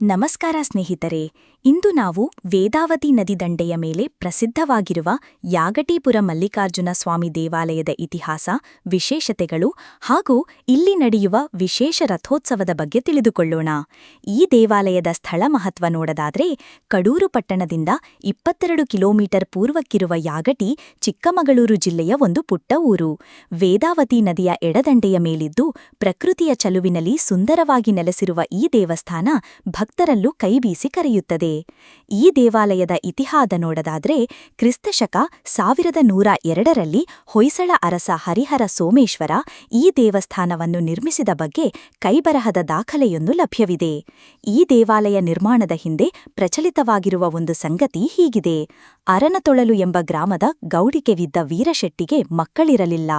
ನಮಸ್ಕಾರ ಸ್ನೇಹಿತರೆ, ಇಂದು ನಾವು ವೇದಾವತಿ ನದಿ ದಂಡೆಯ ಮೇಲೆ ಪ್ರಸಿದ್ಧವಾಗಿರುವ ಯಾಗಟೀಪುರ ಮಲ್ಲಿಕಾರ್ಜುನ ಸ್ವಾಮಿ ದೇವಾಲಯದ ಇತಿಹಾಸ, ವಿಶೇಷತೆಗಳು ಹಾಗೂ ಇಲ್ಲಿ ನಡೆಯುವ ವಿಶೇಷ ರಥೋತ್ಸವದ ಬಗ್ಗೆ ತಿಳಿದುಕೊಳ್ಳೋಣ. ಈ ದೇವಾಲಯದ ಸ್ಥಳ ಮಹತ್ವ ನೋಡದಾದ್ರೆ, ಕಡೂರು ಪಟ್ಟಣದಿಂದ ಇಪ್ಪತ್ತೆರಡು ಕಿಲೋಮೀಟರ್ ಪೂರ್ವಕ್ಕಿರುವ ಯಾಗಟಿ ಚಿಕ್ಕಮಗಳೂರು ಜಿಲ್ಲೆಯ ಒಂದು ಪುಟ್ಟ ಊರು. ವೇದಾವತಿ ನದಿಯ ಎಡದಂಡೆಯ ಮೇಲಿದ್ದು ಪ್ರಕೃತಿಯ ಚಲುವಿನಲ್ಲಿ ಸುಂದರವಾಗಿ ನೆಲೆಸಿರುವ ಈ ದೇವಸ್ಥಾನ ಭಕ್ತರಲ್ಲೂ ಕೈಬೀಸಿ ಕರೆಯುತ್ತದೆ. ಈ ದೇವಾಲಯದ ಇತಿಹಾದ ನೋಡದಾದ್ರೆ ಕ್ರಿಸ್ತಶಕ ಸಾವಿರದ ನೂರ ಎರಡರಲ್ಲಿ ಹೊಯ್ಸಳ ಅರಸ ಹರಿಹರ ಸೋಮೇಶ್ವರ ಈ ದೇವಸ್ಥಾನವನ್ನು ನಿರ್ಮಿಸಿದ ಬಗ್ಗೆ ಕೈಬರಹದ ದಾಖಲೆಯೊಂದು ಲಭ್ಯವಿದೆ. ಈ ದೇವಾಲಯ ನಿರ್ಮಾಣದ ಹಿಂದೆ ಪ್ರಚಲಿತವಾಗಿರುವ ಒಂದು ಸಂಗತಿ ಹೀಗಿದೆ. ಅರನತೊಳಲು ಎಂಬ ಗ್ರಾಮದ ಗೌಡಿಕೆವಿದ್ದ ವೀರಶೆಟ್ಟಿಗೆ ಮಕ್ಕಳಿರಲಿಲ್ಲ.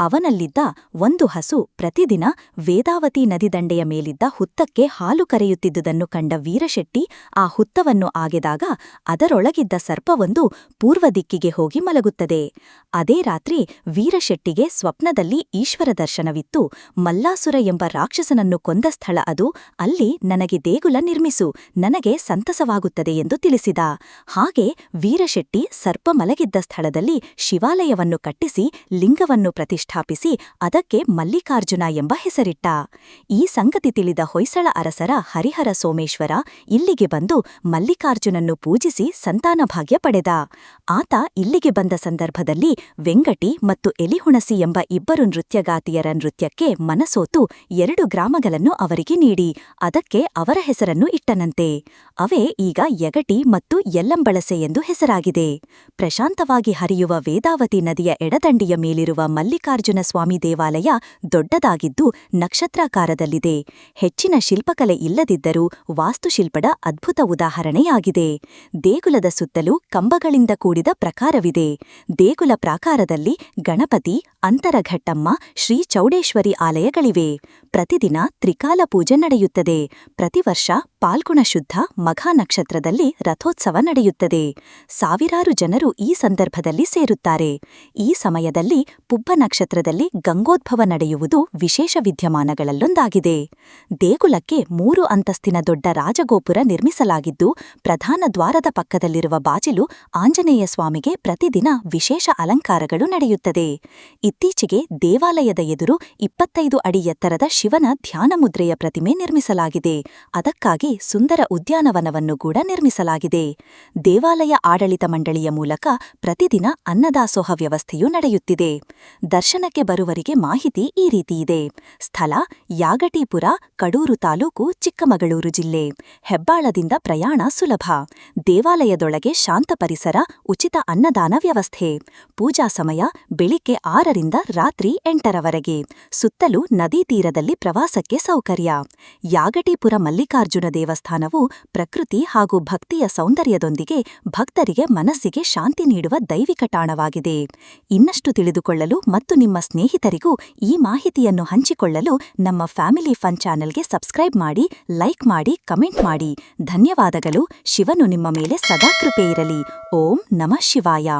ಅವನಲ್ಲಿದ್ದ ಒಂದು ಹಸು ಪ್ರತಿದಿನ ವೇದಾವತಿ ನದಿದಂಡೆಯ ಮೇಲಿದ್ದ ಹುತ್ತಕ್ಕೆ ಹಾಲು ಕರೆಯುತ್ತಿದ್ದುದನ್ನು ಕಂಡ ವೀರಶೆಟ್ಟಿ ಆ ಹುತ್ತವನ್ನು ಆಗೆದಾಗ ಅದರೊಳಗಿದ್ದ ಸರ್ಪವೊಂದು ಪೂರ್ವ ದಿಕ್ಕಿಗೆ ಹೋಗಿ ಮಲಗುತ್ತದೆ. ಅದೇ ರಾತ್ರಿ ವೀರಶೆಟ್ಟಿಗೆ ಸ್ವಪ್ನದಲ್ಲಿ ಈಶ್ವರ ದರ್ಶನವಿತ್ತು. ಮಲ್ಲಾಸುರ ಎಂಬ ರಾಕ್ಷಸನನ್ನು ಕೊಂದ ಸ್ಥಳ ಅದು. ಅಲ್ಲಿ ನನಗೆ ದೇಗುಲ ನಿರ್ಮಿಸು. ನನಗೆ ಸಂತಸವಾಗುತ್ತದೆ ಎಂದು ತಿಳಿಸಿದ. ಹಾಗೆ ವೀರಶೆಟ್ಟಿ ಸರ್ಪ ಮಲಗಿದ್ದ ಸ್ಥಳದಲ್ಲಿ ಶಿವಾಲಯವನ್ನು ಕಟ್ಟಿಸಿ ಲಿಂಗವನ್ನು ಪ್ರತಿಷ್ಠಾಪಿಸಿ ಅದಕ್ಕೆ ಮಲ್ಲಿಕಾರ್ಜುನ ಎಂಬ ಹೆಸರಿಟ್ಟ. ಈ ಸಂಗತಿ ತಿಳಿದ ಹೊಯ್ಸಳ ಅರಸರ ಹರಿಹರ ಸೋಮೇಶ್ವರ ಇಲ್ಲಿಗೆ ಬಂದು ಮಲ್ಲಿಕಾರ್ಜುನನ್ನು ಪೂಜಿಸಿ ಸಂತಾನಭಾಗ್ಯ ಪಡೆದ. ಆತ ಇಲ್ಲಿಗೆ ಬಂದ ಸಂದರ್ಭದಲ್ಲಿ ವೆಂಗಟಿ ಮತ್ತು ಎಲಿಹುಣಸಿ ಎಂಬ ಇಬ್ಬರು ನೃತ್ಯಗಾತಿಯರ ನೃತ್ಯಕ್ಕೆ ಮನಸೋತು ಎರಡು ಗ್ರಾಮಗಳನ್ನು ಅವರಿಗೆ ನೀಡಿ, ಅದಕ್ಕೆ ಅವರ ಹೆಸರನ್ನು ಇಟ್ಟನಂತೆ. ಅವೇ ಈಗ ಯಗಟಿ ಮತ್ತು ಯಲ್ಲಂಬಳಸೆ ಎಂದು ಹೆಸರಾಗಿದೆ ಪ್ರಶಾಂತವಾಗಿ ಹರಿಯುವ ವೇದಾವತಿ ನದಿಯ ಎಡದಂಡಿಯ ಮೇಲಿರುವ ಮಲ್ಲಿಕಾರ್ಜುನ ಸ್ವಾಮಿ ದೇವಾಲಯ ದೊಡ್ಡದಾಗಿದ್ದು ನಕ್ಷತ್ರಾಕಾರದಲ್ಲಿದೆ. ಹೆಚ್ಚಿನ ಶಿಲ್ಪಕಲೆ ಇಲ್ಲದಿದ್ದರೂ ವಾಸ್ತುಶಿಲ್ಪದ ಅದ್ಭುತ ಉದಾಹರಣೆಯಾಗಿದೆ. ದೇಗುಲದ ಸುತ್ತಲೂ ಕಂಬಗಳಿಂದ ಕೂಡಿದ ಪ್ರಕಾರವಿದೆ. ದೇಗುಲ ಪ್ರಾಕಾರದಲ್ಲಿ ಗಣಪತಿ, ಅಂತರಘಟ್ಟಮ್ಮ, ಶ್ರೀ ಚೌಡೇಶ್ವರಿ ಆಲಯಗಳಿವೆ. ಪ್ರತಿದಿನ ತ್ರಿಕಾಲ ಪೂಜೆ ನಡೆಯುತ್ತದೆ. ಪ್ರತಿವರ್ಷ ಪಾಲ್ಗುಣ ಶುದ್ಧ ಮಘಾ ನಕ್ಷತ್ರದಲ್ಲಿ ರಥೋತ್ಸವ ನಡೆಯುತ್ತದೆ. ಸಾವಿರಾರು ಜನರು ಈ ಸಂದರ್ಭದಲ್ಲಿ ಸೇರುತ್ತಾರೆ. ಈ ಸಮಯದಲ್ಲಿ ಪುಬ್ಬ ನಕ್ಷತ್ರದಲ್ಲಿ ಗಂಗೋದ್ಭವ ನಡೆಯುವುದು ವಿಶೇಷ ವಿದ್ಯಮಾನಗಳಲ್ಲೊಂದಾಗಿದೆ. ದೇಗುಲಕ್ಕೆ ಮೂರು ಅಂತಸ್ತಿನ ದೊಡ್ಡ ರಾಜಗೋಪುರ ನಿರ್ಮಿಸಲಾಗಿದ್ದು, ಪ್ರಧಾನ ದ್ವಾರದ ಪಕ್ಕದಲ್ಲಿರುವ ಬಾಜಿಲು ಆಂಜನೇಯ ಸ್ವಾಮಿಗೆ ಪ್ರತಿದಿನ ವಿಶೇಷ ಅಲಂಕಾರಗಳು ನಡೆಯುತ್ತದೆ. ಇತ್ತೀಚೆಗೆ ದೇವಾಲಯದ ಎದುರು ಇಪ್ಪತ್ತೈದು ಅಡಿ ಎತ್ತರದ ಶಿವನ ಧ್ಯಾನಮುದ್ರೆಯ ಪ್ರತಿಮೆ ನಿರ್ಮಿಸಲಾಗಿದೆ. ಅದಕ್ಕಾಗಿ ಸುಂದರ ಉದ್ಯಾನವನವನ್ನು ಕೂಡ ನಿರ್ಮಿಸಲಾಗಿದೆ. ದೇವಾಲಯ ಆಡಳಿತ ಮಂಡಳಿಯ ಮೂಲಕ ಪ್ರತಿದಿನ ಅನ್ನದಾಸೋಹ ವ್ಯವಸ್ಥೆಯು ನಡೆಯುತ್ತಿದೆ. ದರ್ಶನಕ್ಕೆ ಬರುವರಿಗೆ ಮಾಹಿತಿ ಈ ರೀತಿಯಿದೆ ಸ್ಥಳ ಯಾಗಟೀಪುರ, ಕಡೂರು ತಾಲೂಕು, ಚಿಕ್ಕಮಗಳೂರು ಜಿಲ್ಲೆ. ಹೆಬ್ಬಾಳದಿಂದ ಪ್ರಯಾಣ ಸುಲಭ. ದೇವಾಲಯದೊಳಗೆ ಶಾಂತ ಪರಿಸರ, ಉಚಿತ ಅನ್ನದಾನ ವ್ಯವಸ್ಥೆ. ಪೂಜಾ ಸಮಯ ಬೆಳಿಗ್ಗೆ ಆರರಿಂದ ರಾತ್ರಿ ಎಂಟರವರೆಗೆ. ಸುತ್ತಲೂ ನದಿ ತೀರದಲ್ಲಿ ಪ್ರವಾಸಕ್ಕೆ ಸೌಕರ್ಯ. ಯಾಗಟೀಪುರ ಮಲ್ಲಿಕಾರ್ಜುನ ದೇವಸ್ಥಾನವು ಪ್ರಕೃತಿ ಹಾಗೂ ಭಕ್ತಿಯ ಸೌಂದರ್ಯದೊಂದಿಗೆ ಭಕ್ತರಿಗೆ ಮನಸ್ಸಿಗೆ ಶಾಂತಿ ನೀಡುವ ದೈವಿಕ ತಾಣವಾಗಿದೆ. ಇನ್ನಷ್ಟು ತಿಳಿದುಕೊಳ್ಳಲು ಮತ್ತು ನಿಮ್ಮ ಸ್ನೇಹಿತರಿಗೂ ಈ ಮಾಹಿತಿಯನ್ನು ಹಂಚಿಕೊಳ್ಳಲು ನಮ್ಮ ಫ್ಯಾಮಿಲಿ ಫನ್ ಚಾನೆಲ್ಗೆ ಸಬ್ಸ್ಕ್ರೈಬ್ ಮಾಡಿ, ಲೈಕ್ ಮಾಡಿ, ಕಮೆಂಟ್ ಮಾಡಿ. ಧನ್ಯವಾದಗಳು. ಶಿವನು ನಿಮ್ಮ ಮೇಲೆ ಸದಾ ಕೃಪೆ ಇರಲಿ. ಓಂ ನಮಃ ಶಿವಾಯ.